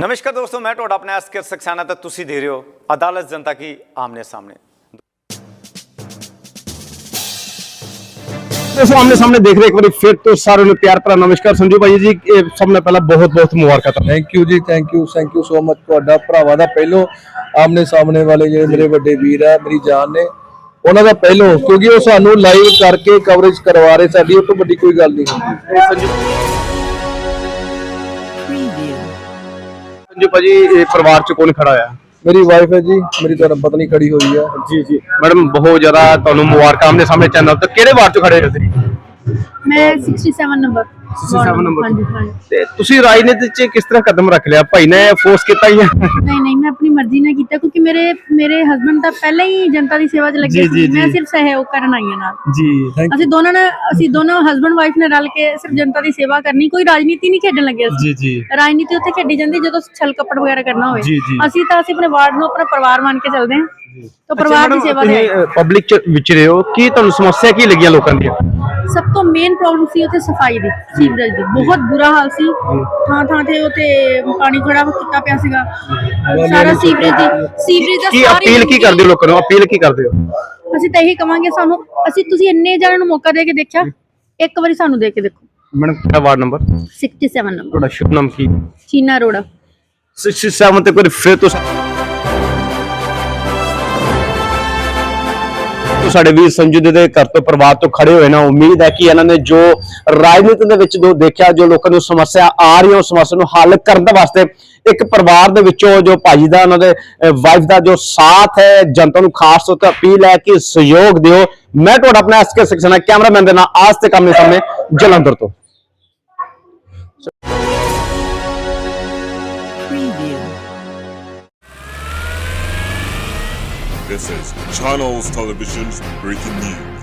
ਨਮਸਕਾਰ ਦੋਸਤੋ ਮੈਂ ਤੁਹਾਡਾ ਆਪਣਾ ਐਸਕੇ ਸਕਸਾਨਾ ਤੇ ਤੁਸੀਂ ਦੇ ਰਹੇ ਹੋ ਅਦਾਲਤ ਜਨਤਾ ਕੀ ਆਮਨੇ ਸਾਹਮਣੇ ਇਸ ਆਮਨੇ ਸਾਹਮਣੇ ਦੇਖ ਰਹੇ ਇੱਕ ਵਾਰੀ ਫਿਰ ਤੋਂ ਸਾਰਿਆਂ ਨੂੰ ਪਿਆਰ ਭਰਾ ਨਮਸਕਾਰ ਸੰਜੂ ਭਾਈ ਜੀ ਇਹ ਸਭ ਤੋਂ ਪਹਿਲਾਂ ਬਹੁਤ ਬਹੁਤ ਮੁਬਾਰਕਾਂ ਤੁਹਾਨੂੰ thank you ji thank you thank you so much ਤੁਹਾਡਾ ਭਰਾਵਾਂ ਦਾ ਪਹਿਲੋਂ ਆਮਨੇ ਸਾਹਮਣੇ ਵਾਲੇ ਜਿਹੜੇ ਮੇਰੇ ਵੱਡੇ ਵੀਰ ਆ ਮੇਰੀ ਜਾਨ ਨੇ ਉਹਨਾਂ ਦਾ ਪਹਿਲੋਂ ਕਿਉਂਕਿ ਉਹ ਸਾਨੂੰ ਲਾਈਵ ਕਰਕੇ ਕਵਰੇਜ ਕਰਵਾ ਰਹੇ ਸਾਡੀ ਉਹ ਤੋਂ ਵੱਡੀ ਕੋਈ ਗੱਲ ਨਹੀਂ ਹੁੰਦੀ ਇਹ ਸੰਜੂ ਸੰਜੂ ਭਾਜੀ ਇਹ ਪਰਿਵਾਰ ਚ ਕੌਣ ਖੜਾ ਹੋਇਆ? ਮੇਰੀ ਵਾਈਫ ਹੈ ਜੀ ਮੇਰੀ ਧਰਮ ਪਤਨੀ ਖੜੀ ਹੋਈ ਆ ਜੀ ਜੀ। ਮੈਡਮ ਬਹੁਤ ਜ਼ਿਆਦਾ ਤੁਹਾਨੂੰ ਮੁਬਾਰਕਾਂ ਆਮਨੇ ਸਾਹਮਣੇ ਚੈਨਲ ਤੇ। ਕਿਹੜੇ ਵਾਰ ਚ ਖੜੇ ਹੋ ਤੁਸੀਂ? ਮੈਂ 67 ਨੰਬਰ 67 ਨੰਬਰ ਹਾਂਜੀ ਹਾਂਜੀ। ਤੇ ਤੁਸੀਂ ਰਾਜਨੀਤੀ ਚ ਕਿਸ ਤਰ੍ਹਾਂ ਕਦਮ ਰੱਖ ਲਿਆ? ਭਾਈ ਨੇ ਫੋਰਸ ਕੀਤਾ ਹੀ ਹੈ ਨਹੀਂ ਨਹੀਂ ਮੈਂ ਆਪਣੀ ਮਰਜ਼ੀ ਨਾਲ ਕੀਤਾ ਕਿਉਂਕਿ ਮੇਰੇ ਮੇਰੇ ਹਸਬੰਡ ਤਾਂ ਪਹਿਲਾਂ ਹੀ ਜਨਤਾ ਦੀ ਸੇਵਾ 'ਚ ਲੱਗੇ ਜੀ, ਸੀ। ਜੀ, ਮੈਂ ਜੀ। ਸਿਰਫ ਸਹਿਯੋਗ ਕਰਨ ਆਈ ਹਾਂ ਨਾਲ। ਜੀ ਥੈਂਕ ਅਸੀਂ ਦੋਨਾਂ ਨੇ ਅਸੀਂ ਦੋਨੋਂ ਹਸਬੰਡ ਵਾਈਫ ਨੇ ਰਲ ਕੇ ਸਿਰਫ ਜਨਤਾ ਦੀ ਸੇਵਾ ਕਰਨੀ ਕੋਈ ਰਾਜਨੀਤੀ ਨਹੀਂ ਖੇਡਣ ਲੱਗੇ ਅਸੀਂ। ਜੀ ਜੀ। ਰਾਜਨੀਤੀ ਉੱਥੇ ਖੇਡੀ ਜਾਂਦੀ ਜਦੋਂ ਛਲ ਕੱਪੜ ਵਗੈਰਾ ਕਰਨਾ ਹੋਵੇ। ਜੀ, ਜੀ। ਅਸੀਂ ਤਾਂ ਅਸੀਂ ਆਪਣੇ ਵਾਰਡ ਨੂੰ ਆਪਣਾ ਪਰਿਵਾਰ ਮੰਨ ਕੇ ਚੱਲਦੇ ਹਾਂ। ਤਾਂ ਪਰਿਵਾਰ ਦੀ ਸੇਵਾ ਦੇ ਆਏ। ਪਬਲਿਕ ਚ ਵਿਚਰੇ ਹੋ। ਕੀ ਤੁਹਾਨੂੰ ਸਮੱਸਿਆ ਕੀ ਲੱਗੀਆਂ ਲੋਕਾਂ ਦੀਆਂ? ਸਭ ਤੋਂ ਮੇਨ ਪ੍ਰੋਬਲਮ ਸੀ ਉੱਥੇ ਸਫ਼ਾਈ ਦੀ ਸੀਵਰੇਜ ਦੀ। ਬਹੁਤ ਬੁਰਾ ਹਾਲ ਸੀ। ਥਾਂ ਥਾਂ ਤੇ ਉੱਥੇ ਪਾਣੀ ਖੜਾ ਕੀਤਾ ਪਿਆ ਸੀਗਾ। ਸਾਰਾ ਸੀਵਰੇਜ ਦੀ ਸੀਵਰੇਜ ਦਾ ਕੀ ਅਪੀਲ ਕੀ ਕਰਦੇ ਹੋ ਲੋਕਾਂ ਨੂੰ? ਅਪੀਲ ਕੀ ਕਰਦੇ ਹੋ? ਅਸੀਂ ਤਾਂ ਇਹੀ ਕਵਾਂਗੇ ਸਾਨੂੰ ਅਸੀਂ ਤੁਸੀਂ ਇੰਨੇ ਜਣਾਂ ਨੂੰ ਮੌਕਾ ਦੇ ਕੇ ਦੇਖਿਆ ਇੱਕ ਵਾਰੀ ਸਾਨੂੰ ਦੇ ਕੇ ਦੇਖੋ। ਮੈਡਮ ਕਿਹੜਾ ਵਾਰਡ ਨੰਬਰ? 67 ਨੰਬਰ। ਤੁਹਾਡਾ ਸ਼ੁਭ ਨਾਮ ਕੀ? ਚੀਨਾ ਰੋੜਾ 67 ਤੇ ਕੋਈ ਫਿਰ ਤੋਂ ਤੋ ਸਾਡੇ ਵੀਰ ਸੰਜੂ ਦੇ ਘਰ ਤੋਂ ਪਰਿਵਾਰ ਤੋਂ ਖੜੇ ਹੋਏ ਨਾ ਉਮੀਦ ਹੈ ਕਿ ਇਹਨਾਂ ਨੇ ਜੋ ਰਾਜਨੀਤੀ ਦੇ ਵਿੱਚ ਜੋ ਦੇਖਿਆ, ਜੋ ਲੋਕਾਂ ਨੂੰ ਸਮੱਸਿਆ ਆ ਰਹੀ ਹੈ ਉਸ ਸਮੱਸਿਆ ਨੂੰ ਹੱਲ ਕਰਨ ਦੇ ਵਾਸਤੇ ਇੱਕ ਪਰਿਵਾਰ ਦੇ ਵਿੱਚੋਂ ਜੋ ਭਾਜੀ ਦਾ, ਉਹਨਾਂ ਦੇ ਵਾਈਫ ਦਾ ਜੋ ਸਾਥ ਹੈ, ਜਨਤਾ ਨੂੰ ਖਾਸ ਤੌਰ ਤੇ ਅਪੀਲ ਹੈ ਕਿ ਸਹਿਯੋਗ ਦਿਓ। ਮੈਂ ਤੁਹਾਡਾ ਆਪਣਾ ਐਸਕੇ ਸੈਕਸ਼ਨ ਕੈਮਰਾਮੈਨ ਦੇ ਨਾਲ ਆਸ ਤੇ ਕੰਮ ਸਾਹਮਣੇ ਜਲੰਧਰ ਤੋਂ। This is Channels Television's breaking news.